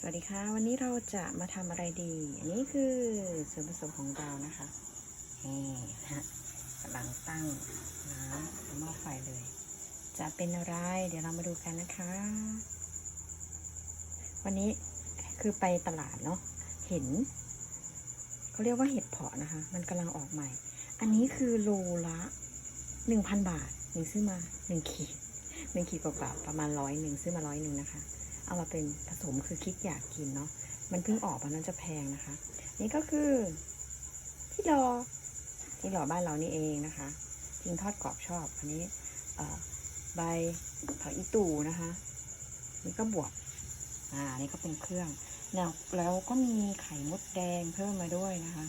สวัสดีค่ะ วันนี้เราจะมาทำอะไรดี อันนี้คือส่วนผสมของเรานะคะนี่นะฮะกำลังตั้งน้ำหม้อไฟเลย จะเป็นอะไร เดี๋ยวเรามาดูกันนะคะ วันนี้คือไปตลาดเนาะเห็นเขาเรียกว่าเห็ดเพาะนะคะ มันกำลังออกใหม่ อันนี้คือโลละหนึ่งพันบาทหนึ่งซื้อมาหนึ่งขีดหนึ่งขีดเปล่าๆประมาณร้อยหนึ่งซื้อมาร้อยหนึ่งนะคะ เอามาเป็นผสมคือคิดอยากกินเนาะมันเพิ่งออกมันน่าจะแพงนะคะ นี่ก็คือที่รอที่รอบ้านเรานี่เองนะคะจริงทอดกรอบชอบอันนี้ใบผักอีตูนะคะ นี่ก็บวกอ่านี่ก็เป็นเครื่องแล้วแล้วก็มีไข่มดแดงเพิ่มมาด้วยนะคะ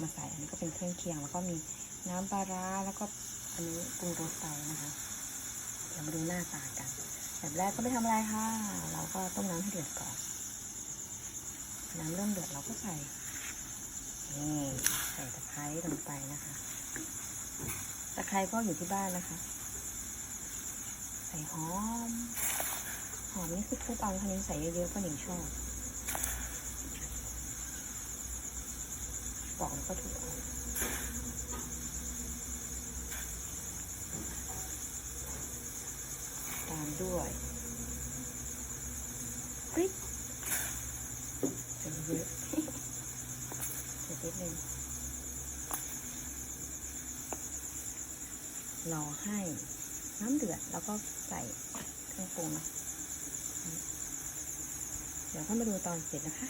มาใส่อันนี้ก็เป็นเครื่องเคียง แล้วก็มีน้ำปลาร้าแล้วก็อันนี้ปรุงรสไปนะคะ เดี๋ยวมาดูหน้าตากัน แบบแรกก็ไม่ทำอะไรค่ะ เราก็ต้มน้ำให้เดือดก่อน น้ำเริ่มเดือดเราก็ใส่นี่ใส่ตะไคร้ลงไปนะคะ ตะไคร้ก็อยู่ที่บ้านนะคะ ใส่หอม หอมนี่คือทุบเอาคันนี้ใส่เยอะๆก็หนิงชอบปอกแล้วก็ถูเามด้วยพริกใส่เยอะใส่นิดนึงรอให้น้ำเดือดแล้วก็ใส่เครื่องปรุงนะเดี๋ยวเข้ามาดูตอนเสร็จนะคะ